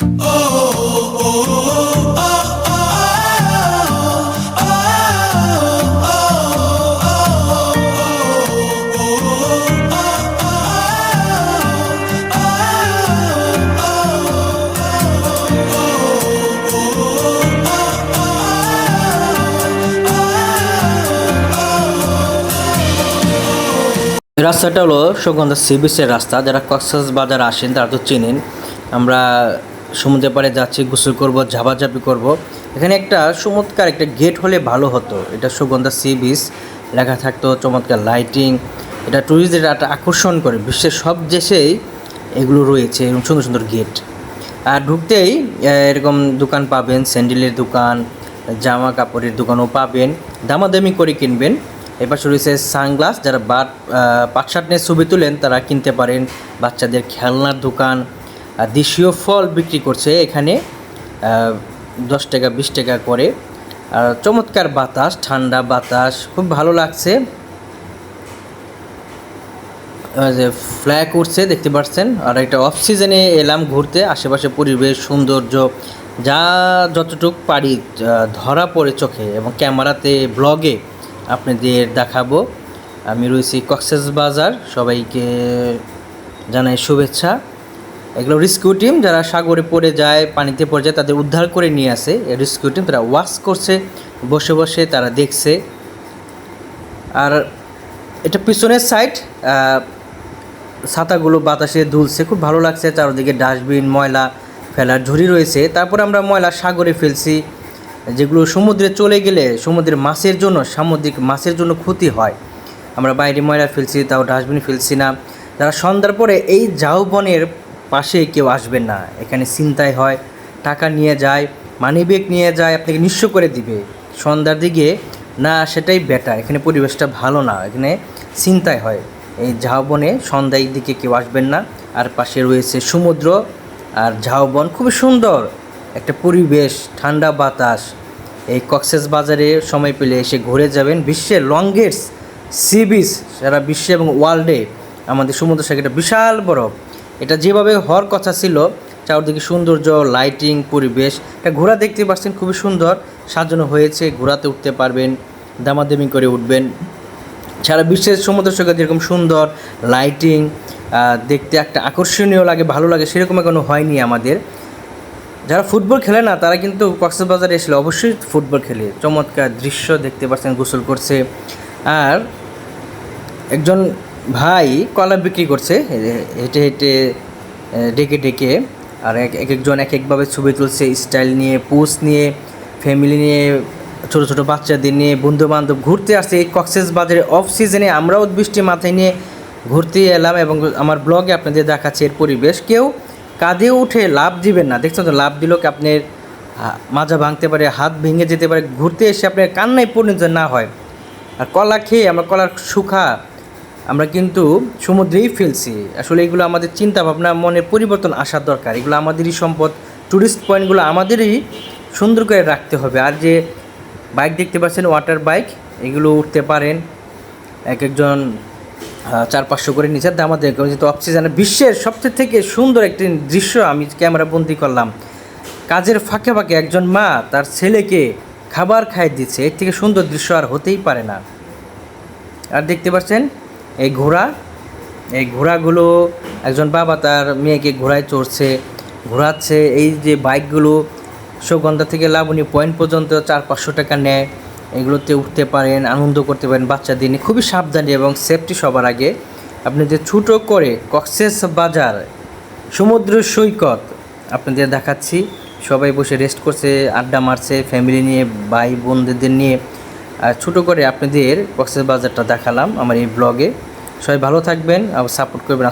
রাস্তাটা হলো সুগন্ধা সি বিচের রাস্তা। যারা কক্সাস বাজার আসেন তারা তো চেনেন। আমরা সমুদ্রের পাড়ে যাচ্ছি, গোসল করব, ঝাপাঝাপি করব। এখানে একটা চমৎকার একটা গেট হলে ভালো হতো। এটা সুগন্ধা সি বিচ লেখা থাকতো চমৎকার লাইটিং এটা ট্যুরিস্টদের একটা আকর্ষণ করে। বিশ্বের সব দেশেই এগুলো রয়েছে, এরকম সুন্দর সুন্দর গেট আর ঢুকতেই এরকম দোকান পাবেন স্যান্ডেলের দোকান জামা কাপড়ের দোকানও পাবেন, দামাদামি করে কিনবেন। এপাশে রয়েছে সানগ্লাস যারা বাট পাট শার্ট নিয়ে ছবি তুলেন, তারা কিনতে পারেন। বাচ্চাদের খেলনার দোকান দেশীয় ফল বিক্রি করছে এখানে দশ টাকা, বিশ টাকা করে। আর চমৎকার বাতাস, ঠান্ডা বাতাস, খুব ভালো লাগছে। যে ফ্ল্যাগ উঠছে, দেখতে পাচ্ছেন? আর একটা অফ সিজনে এলাম ঘুরতে, আশেপাশে পরিবেশ, সৌন্দর্য, যা যতটুক পারি ধরা পড়ে চোখে। এবং ক্যামেরাতে ব্লগে আপনাদের দেখাবো। আমি রয়েছি কক্সেস বাজার, সবাইকে জানাই শুভেচ্ছা। এগুলো রেস্কিউ টিম যারা সাগরে পড়ে যায়, পানিতে পড়ে যায়, তাদের উদ্ধার করে নিয়ে আসে। রেস্কিউ টিম তারা ওয়াশ করছে, বসে বসে তারা দেখছে। আর এটা পিছনের সাইড ছাতাগুলো বাতাসে দুলছে, খুব ভালো লাগছে। চারদিকে ডাস্টবিন ময়লা ফেলার ঝুড়ি রয়েছে। তারপর আমরা ময়লা সাগরে ফেলছি, যেগুলো সমুদ্রে চলে গেলে সমুদ্রের মাছের জন্য, সামুদ্রিক মাছের জন্য ক্ষতি হয়। আমরা বাইরে ময়লা ফেলছি, তাও ডাস্টবিনে ফেলছি না। যারা সন্ধ্যার পরে এই ঝাউবনের পাশে কেউ আসবেন না। এখানে চিন্তায় হয়, টাকা নিয়ে যায় মানি ব্যাগ নিয়ে যায়, আপনাকে নিঃস্ব করে দিবে। সন্ধ্যার দিকে, না, সেটাই বেটার এখানে পরিবেশটা ভালো না, এখানে চিন্তায় হয়। এই ঝাউবনে সন্ধ্যার দিকে কেউ আসবেন না, আর পাশে রয়েছে সমুদ্র আর ঝাউবন। খুবই সুন্দর একটা পরিবেশ, ঠান্ডা বাতাস। এই কক্সেস বাজারে সময় পেলে এসে ঘুরে যাবেন। বিশ্বের লংগেস্ট সি বিচ সারা বিশ্বে এবং ওয়ার্ল্ডে আমাদের সমুদ্র সৈকতটা বিশাল বড়। এটা যেভাবে হওয়ার কথা ছিল, চারদিকে সৌন্দর্য লাইটিং পরিবেশ, এটা ঘোড়া দেখতে পাচ্ছেন খুবই সুন্দর। সাজানো হয়েছে ঘোড়াতে উঠতে পারবেন, দামাদামি করে উঠবেন। সারা বিশ্বের সমুদ্র সৈকত যেরকম সুন্দর লাইটিং দেখতে একটা আকর্ষণীয় লাগে, ভালো লাগে, সেরকম এখনও হয়নি আমাদের। যারা ফুটবল খেলে না, তারা কিন্তু কক্সবাজারে এসলে অবশ্যই ফুটবল খেলে। চমৎকার দৃশ্য দেখতে পাচ্ছেন, গোসল করছে। আর একজন ভাই কলা বিক্রি করছে হেঁটে হেঁটে ডেকে ডেকে, আর এক এক একজন এক একভাবে ছবি তুলছে স্টাইল নিয়ে পোস্ট নিয়ে ফ্যামিলি নিয়ে, ছোটো ছোটো বাচ্চাদের নিয়ে বন্ধু বান্ধব ঘুরতে আসছে। এই কক্সেস বাজারে অফ সিজনে আমরাও বৃষ্টি মাথায় নিয়ে ঘুরতে এলাম এবং আমার ব্লগে আপনাদের দেখাচ্ছে এর পরিবেশ। কেউ কাঁধে উঠে লাভ দিবেন না। দেখছেন তো, লাভ দিলেও আপনার মাজা ভাঙতে পারে, হাত ভেঙে যেতে পারে, ঘুরতে এসে আপনার কান্নায় পরিণত না হয়। আর কলা খেয়ে আমরা কলার সুখা আমরা কিন্তু সমুদ্রেই ফেলছি। আসলে এগুলো আমাদের চিন্তা ভাবনা মনে পরিবর্তন আসার দরকার। এগুলো আমাদেরই সম্পদ। ট্যুরিস্ট পয়েন্টগুলো আমাদেরই সুন্দর করে রাখতে হবে। আর যে বাইক দেখতে পাচ্ছেন ওয়াটার বাইক এগুলো উঠতে পারেন। এক একজন চার পাঁচশো করে নিচে দাম আমাদের যেহেতু অক্সিজেনের বিশ্বের সবচেয়ে থেকে সুন্দর একটি দৃশ্য আমি ক্যামেরা বন্দি করলাম। কাজের ফাঁকে ফাঁকে একজন মা তার ছেলেকে খাবার খাইয়ে দিচ্ছে। এর থেকে সুন্দর দৃশ্য আর হতেই পারে না। আর দেখতে পাচ্ছেন এই ঘোড়া, এই ঘোড়াগুলো একজন বাবা তার মেয়েকে ঘোড়ায় চড়ছে, ঘোরাচ্ছে। এই যে বাইকগুলো সুগন্ধা থেকে লাবণী পয়েন্ট পর্যন্ত চার পাঁচশো টাকা নেয়। এগুলোতে উঠতে পারেন, আনন্দ করতে পারেন বাচ্চাদের নিয়ে খুবই সাবধানী এবং সেফটি সবার আগে। আপনি যে ছুটো করে কক্সেস বাজার, সমুদ্র সৈকত আপনাদের দেখাচ্ছি। সবাই বসে রেস্ট করছে, আড্ডা মারছে ফ্যামিলি নিয়ে ভাই বোনদের নিয়ে ছোটো করে আপনাদের কক্সেস বাজারটা দেখালাম আমার এই ব্লগে সবাই ভালো থাকবেন আর সাপোর্ট করবেন।